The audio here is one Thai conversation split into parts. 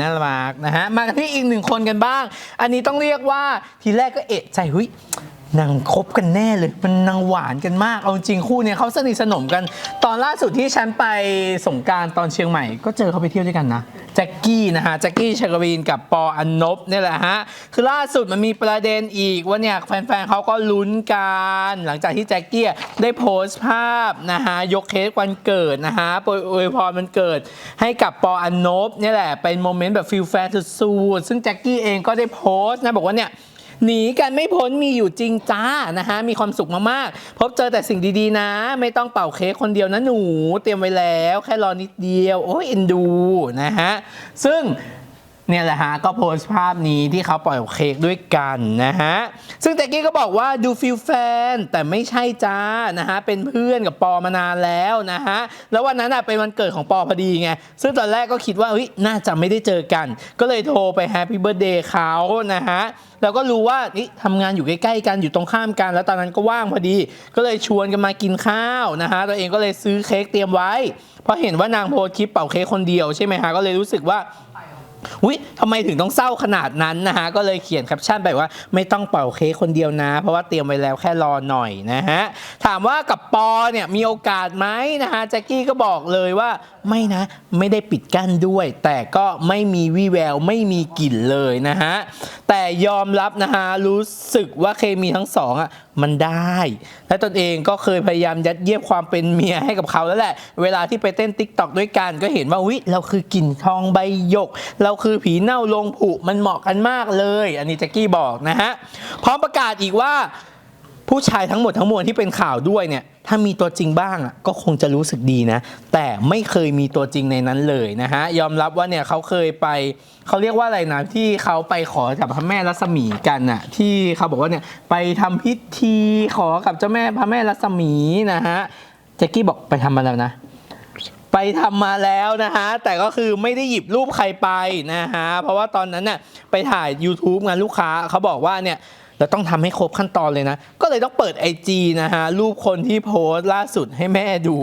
น่ารักนะฮะ มากันที่อีกหนึ่งคนกันบ้าง อันนี้ต้องเรียกว่าทีแรกก็เอะใจเฮ้ย นางคบกันแน่เลย มันนางหวานกันมาก เอาจริงคู่เนี้ยเขาสนิทสนมกัน ตอนล่าสุดที่ฉันไปสงกรารตอนเชียงใหม่ ก็เจอเขาไปเที่ยวด้วยกันนะ แจ็คกี้นะฮะ แจ็คกี้ชากรีนกับปออันนบเนี่ยแหละฮะ คือล่าสุดมันมีประเด็นอีกว่าเนี่ยแฟนๆเขาก็ลุ้นกัน หลังจากที่แจ็คกี้ได้โพสต์ภาพนะฮะ ยกเค้กวันเกิดนะฮะโปรยอวยพรวันเกิด ให้กับปออันนบเนี่ยแหละ เป็นโมเมนต์แบบฟิลแฟร์สุดๆ ซึ่งแจ็คกี้เองก็ได้โพสต์นะบอกว่าเนี่ย หนีกันไม่พ้นมีอยู่จริงจ้านะฮะมีความสุขมากๆ พบเจอแต่สิ่งดีๆนะ ไม่ต้องเป่าเค้กคนเดียวนะหนู เตรียมไว้แล้ว แค่รอนิดเดียว โอ้ยเอ็นดูนะฮะซึ่ง เนี่ยแหละฮะก็โพสต์ภาพนี้ที่เขาปล่อยเค้กด้วยกันนะฮะ ซึ่งแจ็กกี้ก็บอกว่าดูฟิลแฟน แต่ไม่ใช่จ้านะฮะ เป็นเพื่อนกับปอมานานแล้วนะฮะ แล้ววันนั้นอะเป็นวันเกิดของปอพอดีไง ซึ่งตอนแรกก็คิดว่าเฮ้ยน่าจะไม่ได้เจอกัน ก็เลยโทรไปแฮปปี้เบิร์ดเดย์เขานะฮะแล้วก็รู้ว่านี่ทำงานอยู่ใกล้ๆกันอยู่ตรงข้ามกัน แล้วตอนนั้นก็ว่างพอดี ก็เลยชวนกันมากินข้าวนะฮะตัวเองก็เลยซื้อเค้กเตรียมไว้พราะเห็นว่านางโพสคลิปเป่าเค้กคนเดียวใช่ไหมฮะก็เลยรู้สึกว่า อุ้ยทำไมถึงต้องเศร้าขนาดนั้นนะฮะ ก็เลยเขียนแคปชั่นไปว่าไม่ต้องเป่าเค้กคนเดียวนะ เพราะว่าเตรียมไว้แล้วแค่รอหน่อยนะฮะ ถามว่ากับปอเนี่ยมีโอกาสไหมนะฮะแจ็คกี้ก็บอกเลยว่า ไม่นะ ไม่ได้ปิดกั้นด้วย แต่ก็ไม่มีวี่แววไม่มีกลิ่นเลยนะฮะ แต่ยอมรับนะฮะ รู้สึกว่าเคมีทั้งสองอะมันได้ และตนเองก็เคยพยายามยัดเยียดความเป็นเมียให้กับเขาแล้วแหละ เวลาที่ไปเต้นติ๊กตอกด้วยกันก็เห็นว่าวิเราคือกลิ่นทองใบหยก เราคือผีเน่าลงผุมันเหมาะกันมากเลย อันนี้แจ็คกี้บอกนะฮะ พร้อมประกาศอีกว่า ผู้ชายทั้งหมดทั้งมวลที่เป็นข่าวด้วยเนี่ยถ้ามีตัวจริงบ้างอะก็คงจะรู้สึกดีนะ แต่ไม่เคยมีตัวจริงในนั้นเลยนะฮะยอมรับว่าเนี่ยเขาเคยไปเขาเรียกว่าอะไรนะที่เขาไปขอกับพระแม่รัศมีกันน่ะที่เขาบอกว่าเนี่ยไปทำพิธีขอกับเจ้าแม่พระแม่รัศมีนะฮะแจ็คกี้บอกไปทำมาแล้วนะไปทำมาแล้วนะฮะ แต่ก็คือไม่ได้หยิบรูปใครไปนะฮะ เพราะว่าตอนนั้นน่ะไปถ่าย YouTube งานลูกค้าเขาบอกว่าเนี่ย เราต้องทำให้ครบขั้นตอนเลยนะ ก็เลยต้องเปิด IG นะฮะ รูปคนที่โพสต์ล่าสุดให้แม่ดู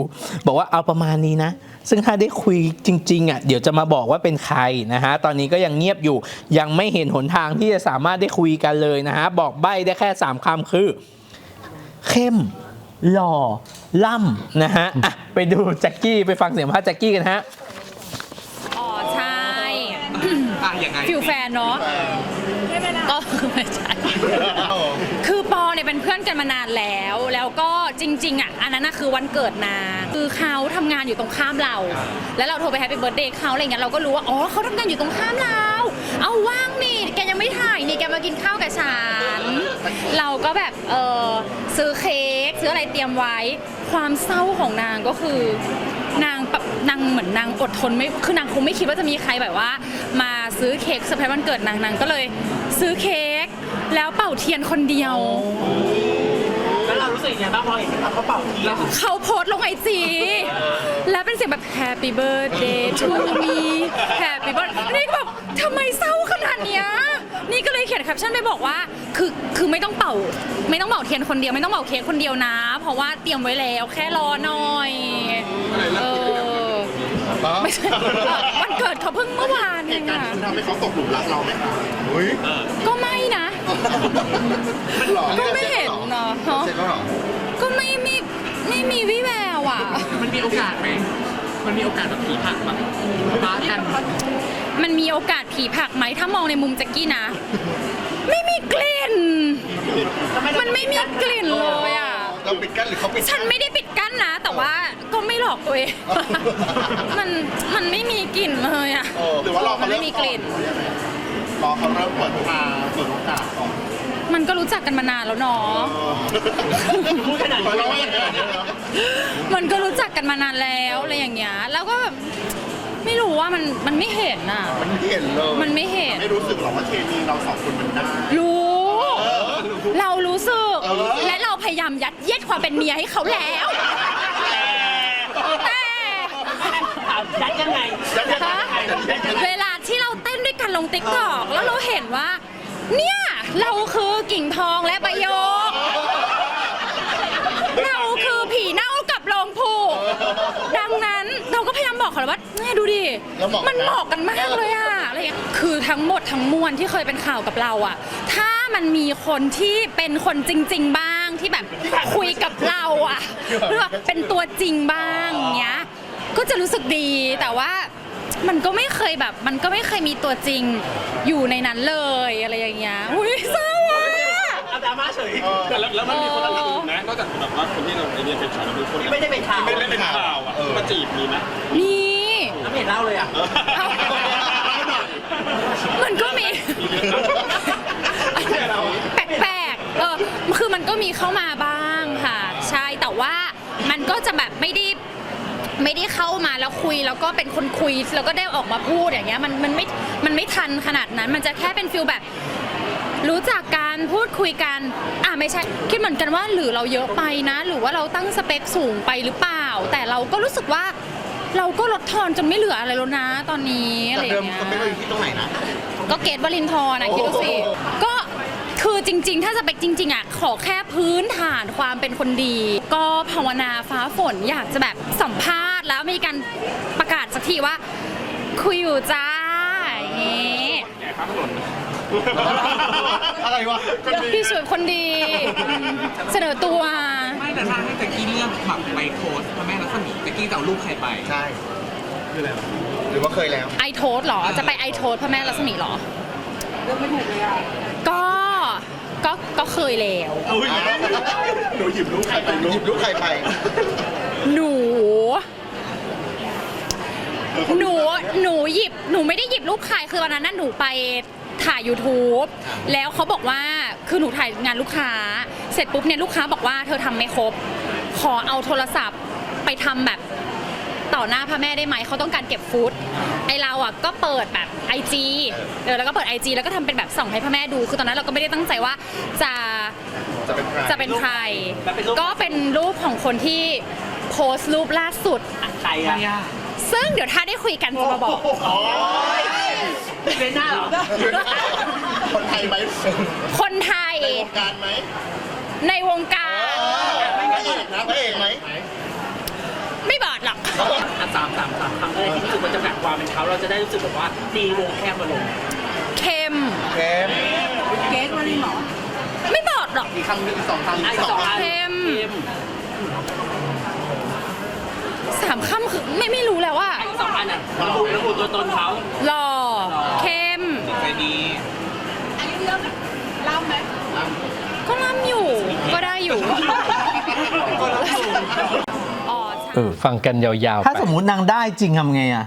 บอกว่าเอาประมาณนี้นะ ซึ่งถ้าได้คุยจริงๆอะเดี๋ยวจะมาบอกว่าเป็นใครนะฮะ ตอนนี้ก็ยังเงียบอยู่ ยังไม่เห็นหนทางที่จะสามารถได้คุยกันเลยนะฮะ บอกใบ้ได้แค่ 3คำคือ เข้มหล่อ ล่ำนะฮะอะไปดูแจ็คกี้ไปฟังเสียงพาแจ็คกี้กันฮะ อ๋อ ใช่อะยังไงฟิลแฟนเนาะก็ไม่ใช่ คือปอเนี่ยเป็นเพื่อนกันมานานแล้ว แล้วก็จริง ๆ อะ อันนั้นน่ะคือวันเกิดนางคือเขาทำงานอยู่ตรงข้ามเรา แล้วเราโทรไปแฮปปี้เบิร์ดเดย์เขาอะไรเงี้ยเราก็รู้ว่า อ๋อเขาทำงานอยู่ตรงข้ามเรา เอาว่างนี่ แกยังไม่ถ่ายนี่ แกมากินข้าวกับฉัน เราก็แบบ เออซื้อเค้กซื้ออะไรเตรียมไว้ ความเศร้าของนางก็คือนางแบบนางเหมือนนางอดทนไม่คือนางคงไม่คิดว่าจะมีใครแบบว่า มาซื้อเค้กเซอร์ไพรส์วันเกิดนางนางก็เลย ซื้อเค้ก แล้วเป่าเทียนคนเดียว แล้วเรารู้สึกยังไงบ้างพอเห็นเขาเป่าเทียนเขาโพสต์ลงไอจีแล้วเป็นเสียงแบบ Happy birthday to me Happy birthday นี่ก็แบบทำไมเศร้าขนาดเนี้ยนี่ก็เลยเขียนแคปชั่นไปบอกว่า คือคือไม่ต้องเป่า ไม่ต้องเป่าเทียนคนเดียว ไม่ต้องเป่าเค้กคนเดียวนะ เพราะว่าเตรียมไว้แล้วแค่รอหน่อยเออ ไม่ใช่วันเกิดเขาเพิ่งเมื่อวานเองการอะที่ทำให้เขาตกหลุมรักเราไหมคะเฮ้ยก็ไม่นะ หล่อก็ไม่เห็นเนาะเสร็จแล้วเหรอก็ไม่มีไม่มีวิแววอะ มันมีโอกาสไหม มันมีโอกาสแบบผีผักแบบบ้ากันมันมีโอกาสผีผลักไหมถ้ามองในมุมแจ็กกี้นะ ไม่มีกลิ่น มันไม่มีกลิ่นเลยอะ เราปิดกั้นหรือเขาปิดฉันไม่ได้ปิดกั้นนะ แต่ว่าก็ไม่หลอกตัวเอง มันมันไม่มีกลิ่นเลยอะเออหรือว่ารอเขามันเริ่ไม่มมีกลิ่นรอเขาเริ่มเปิดทางเปิดโอกาสก่อนมันก็รู้จักกันมานานแล้วเนาะ พูดขนาดเพราะนี้เราไม่เห็นเลยนะมันก็รู้จักกันมานานแล้วอะไรอย่างเงี้ย แล้วก็แบบไม่รู้ว่ามันมันไม่เห็นอะ มันเห็นเลยมันไม่เห็น ไม่รู้สึกหรอกว่าเคมีเราสองคนมันได้รู้ เรารู้สึกเออและเราพยายามยัดเยียดความเป็นเมียให้เขาแล้ว แต่ยัดยังไงฮะเวลาที่เราเต้นด้วยกันลงติ๊กตอกแล้วเราเห็นว่า เนี่ย เราคือกิ่งทองและใบโยกเราคือผีเน่ากับโลงผูดังนั้นเราก็พยายามบอกเขาแล้วว่า เนี่ย ดูดิ แล้วเหมาะมันเหมาะกันมากเลยอะอะไรอย่างเงี้ยคือทั้งหมดทั้งมวลที่เคยเป็นข่าวกับเราอะถ้ามันมีคนที่เป็นคนจริง ๆ บ้างที่แบบคุยกับเราอะหรือว่าเป็นตัวจริงบ้างเงี้ย ก็จะรู้สึกดีแต่ว่ามันก็ไม่เคยแบบ มันก็ไม่เคยมีตัวจริงอยู่ในนั้นเลยอะไรอย่างเงี้ยอุ้ยเศร้าอะดราม่าเฉยแล้วแล้วมันมีคนอื่นนะนอกจากแบบว่าคนที่เราไอเดียเป็นข่าวแล้วมีคนที่ไม่ได้เป็นข่าวไม่ได้เป็นข่าวอะมาจีบมีไหมมีแล้วไม่ เห็นเล่าเลยอะเอามันก็มี แปลกๆ เออ คือมันก็มีเข้ามาบ้างค่ะ ใช่ แต่ว่ามันก็จะแบบไม่ได้ไม่ได้เข้ามาแล้วคุยแล้วก็เป็นคนคุยแล้วก็ได้ออกมาพูดอย่างเงี้ยมันมันไม่ มันไม่ทันขนาดนั้น มันจะแค่เป็นฟิลแบบ รู้จักการพูดคุยกัน อะไม่ใช่ คิดเหมือนกันว่าหรือเราเยอะไปนะ หรือว่าเราตั้งสเปคสูงไปหรือเปล่า แต่เราก็รู้สึกว่า เราก็ลดทอนจนไม่เหลืออะไรแล้วนะตอนนี้อะไรแต่อเดิย่ามงเงี้ยก็ไม่ได้อยู่ที่ตรงไหนนะ ก็เกตวลินทรนะคิดดูสิก็คือจริง ๆ ถ้าสเปคจริง ๆอะขอแค่พื้นฐานความเป็นคนดี ก็ภาวนาฟ้าฝนอยากจะแบบสัมภาษณ์แล้วมีการประกาศสักทีว่า คุยอยู่จ้าอย่างงี้แก่ ข้ามถนนอะไรวะคนดีพี่สวยคนดีอืมเสนอตัว ไม่แต่ถ้าให้แจ็คกี้เลือกแบบไปโพสต์พระแม่รัศมีแจ็คกี้จะเอารูปใครไป ใช่คืออะไรหรือว่าเคยแล้ว ไอโทสเหรอ จะไปไอโทสพระแม่รัศมีเหรอเลือกไม่ถูกเลยอะก็ก็ก็เคยแล้วหนูหยิบลูกใครไปหยิบลูกใครไป หนู หนูหนูหยิบหนูไม่ได้หยิบรูปใครคือวันนั้นน่ะหนูไปถ่าย YouTube แล้วเขาบอกว่าคือหนูถ่ายงานลูกค้า เสร็จปุ๊บเนี่ยลูกค้าบอกว่าเธอทำไม่ครบ ขอเอาโทรศัพท์ไปทำแบบต่อหน้าพระแม่ได้ไหมเขาต้องการเก็บฟุตไอเราอะก็เปิดแบบ IG เออแล้วก็เปิด IG แล้วก็ทำเป็นแบบส่องให้พระแม่ดู คือตอนนั้นเราก็ไม่ได้ตั้งใจว่าจะจะเป็นใครจะเป็นใครแล้วเป็นรูปก็เป็นรูปของคนที่โพสต์รูปล่าสุด ใครอะ ซึ่งเดี๋ยวถ้าได้คุยกันจะมาบอก เป็นหน้าเหรอคนไทยไหมคนไทยในวงการไหมในวงการ พระเอกนะพระเอกไหมไม่บอดหรอก อะสามสามสามคำก็ได้ที่รู้สึกว่าจะแบ่งความเป็นเขาเราจะได้รู้สึกแบบว่าตีวงแคบมาลงเข้มเข้มไม่บอดหรอกอีกคำหนึ่งอีกสองคำอะอีกสองอันคำเข้มเข้มสามคำคือไม่ไม่รู้แล้วว่าอะอีกสองอันอะระบุระบุตัวตนเขาหล่อเข้มใจดีก็ล่ำอยู่ ก็ได้อยู่อ๋อใช่เออฟังกันยาวๆถ้าไปสมมุตินางได้จริงทำไงอะ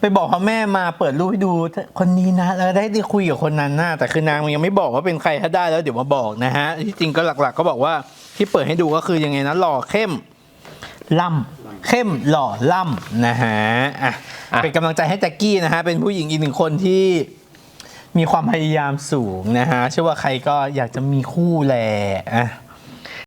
ไปบอกพ่อแม่มาเปิดรูปให้ดูคนนี้นะ แล้วได้ได้คุยกับคนนั้นนะแต่คือนางมันยังไม่บอกว่าเป็นใครถ้าได้แล้วเดี๋ยวมาบอกนะฮะที่จริงก็หลักๆ ก็บอกว่าที่เปิดให้ดูก็คือยังไงนะหล่อเข้มล่ำ เข้มหล่อล่ำนะฮะอะอะ เป็นกำลังใจให้แจ็คกี้นะฮะ เป็นผู้หญิงอีกหนึ่งคนที่มีความพยายามสูงนะฮะ เชื่อว่าใครก็อยากจะมีคู่แหละอะ